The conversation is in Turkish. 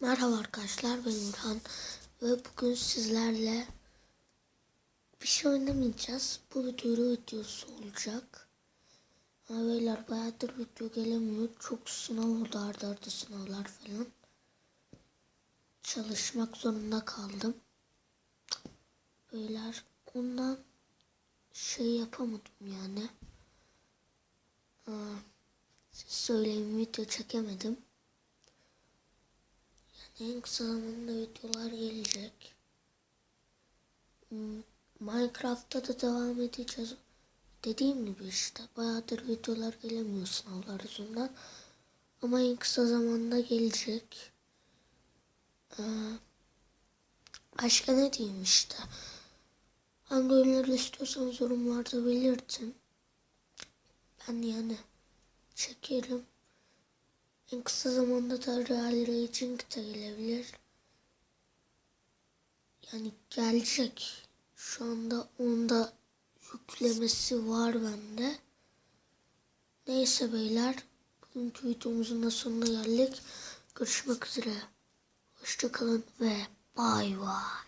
Merhaba arkadaşlar ben Urhan ve bugün sizlerle bir şey oynamayacağız. Bu bir duyuru videosu olacak. Ha, beyler bayağıdır video gelemiyor. Çok sınav oldu arda arda sınavlar falan. Çalışmak zorunda kaldım. Beyler ondan şey yapamadım yani. Ha, siz video çekemedim. En kısa zamanda videolar gelecek. Hmm, Minecraft'ta da devam edeceğiz. Dediğim gibi işte bayağıdır videolar gelemiyor sınavlar yüzünden. Ama en kısa zamanda gelecek. Ee, başka ne diyeyim işte. Hangi oyunları istiyorsanız yorumlarda belirtin. Ben yani çekerim. En kısa zamanda da Real Raging de gelebilir. Yani gelecek. Şu anda onda yüklemesi var bende. Neyse beyler. Bugünkü videomuzun da sonuna geldik. Görüşmek üzere. Hoşçakalın ve bay bay.